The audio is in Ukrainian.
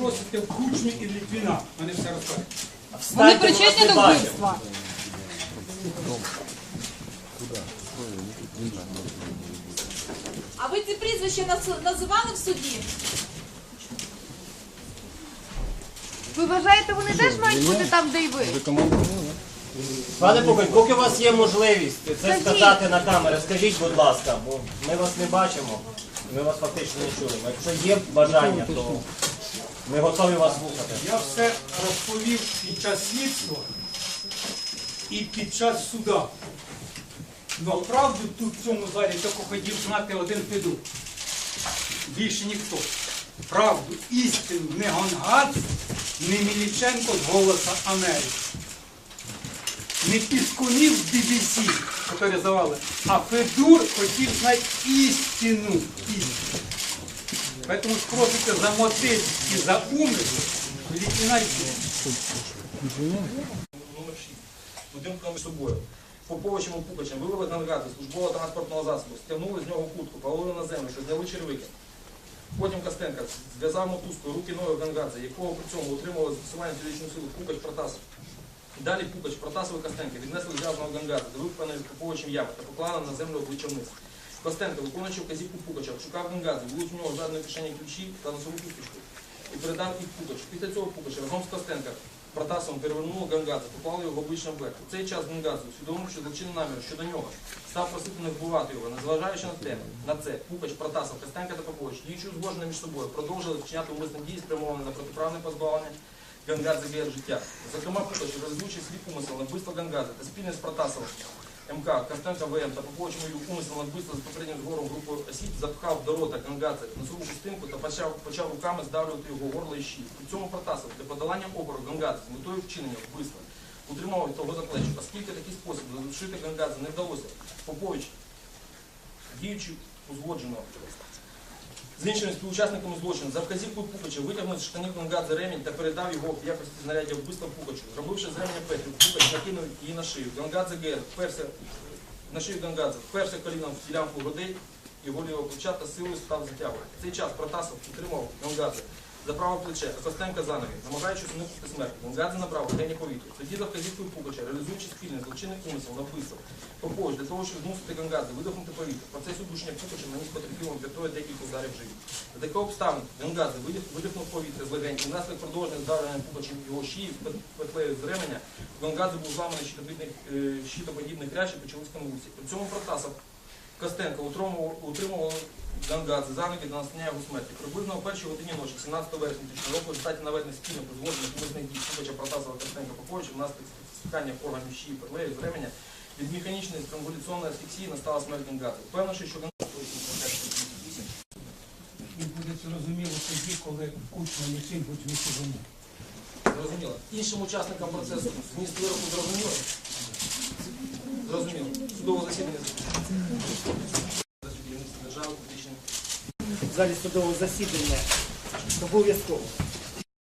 запросите в Кучмі і в Літвіна, вони все розкажуть. Вони причетні до вбивства. А ви ці прізвища наз- називали в суді? Ви вважаєте, вони теж мають бути там, де й ви? Пане Пукань, поки у вас є можливість це Скажіть. сказати на камеру, скажіть, будь ласка, бо ми вас не бачимо, ми вас фактично не чуємо. Якщо є бажання, то ми готові вас слухати. Я все розповів під час слідства і під час суда. Ну, правду тут в цьому залі тільки хотів знати один Федук. Більше ніхто. Правду, істину, не Гонгад, не Міліченко з голоса Америки. Не піскунів BBC, які завали, а Федур хотів знати істину. істину. Поэтому спросите за мотив і за умисел, лейтенант номер 6 будинком між собою. Поповичем і Пукачем вивели гангази службового транспортного засобу, стягнули з нього кутку, повалили на землю, що зняли червики. Потім Костенка зв'язав мотузкою руки ноги Гангадзе, якого при цьому утримували застосування фізичної сили Пукач Протасов. Далі Пукач, Протасов і Костенка віднесли зв'язаного Гангадзе, до виконаної Поповичем ями та поклали на землю обличчя вниз. Костенко, виконуючи вказівку Пукача, шукав Гангадзе, вилучив у нього з кишені ключі та носову кісточку і передав їх Пукачу. Після цього Пукач разом з Костенка Протасовим перевернули Гангадзе, поклали його в обличчя в У цей час Гангадзе, усвідомивши злочинний намір щодо нього, став просити не вбивати його, незважаючи на те, на це Пукач, Протасов, Костенка та Попович, діючи узгоджено між собою, продовжили вчиняти умисні дії, спрямовані на протиправне позбавлення Гангадзе Гея життя. Зокрема, Пукач, розвивши свій умисел вбивство Гангадзе та спільно з Протасовим МК, Костенко ВМ та Поповичем мою умисел на вбивство з попереднім згором групою осіб запхав до рота Гангадзе носову частинку та почав, почав руками здавлювати його горло і щит. При цьому Протасов для подолання опору Гангадзе з метою вчинення вбивства утримав того за плечі, оскільки такий спосіб задушити Гангадзе не вдалося. Попович, діючи узгоджено з іншими співучасниками злочину, за вказівкою Пукача витягнув з штанів Гангадзе ремінь та передав його в якості знаряддя вбивства Пукачу. Зробивши з ременя петлю, Пукач накинув її на шию. Гангадзе Гер вперся на шию Гангадзе, вперся коліном в ділянку грудей, його лівого плеча та силою став затягувати. В цей час Протасов утримав Гангадзе за праве плече, Костенка за ноги, намагаючись уникнути смерті. Гангадзе набрав легені повітря. Тоді за вказівкою Пукача, реалізуючи спільний злочинний умисел на вбивство, Попович для того, щоб змусити Гангадзе видихнути повітря. В процесі удушення Пукача наніс потерпілому врятує декілька ударів живі. За таких обставин Гангадзе видихнув повітря з легень і внаслідок продовження здарення Пукачем його шиї пет- петлею з ременя, у Гангадзе був зламаний е, щитоподібний хрящ і почались конвульсії. При цьому Протасов Костенко утримував, Гангадзе за ноги до настання його смерті. Приблизно о першій годині ночі, 17 вересня 2000 року, в результаті наведення спільних узгоджених умисних дій Пукача Протасова Костенка Поповича внаслідок стискання органів щії петлею з ременя від механічної странгуляційної асфіксії настала смерть Гангадзе. Впевнивши, що Гангадзе І буде зрозуміло тоді, коли кучма нічим будь висувано. Зрозуміло. Іншим учасникам процесу зміст вироку зрозуміло? Зрозуміло. Судове засідання держави публічним. в залі судового засідання обов'язково.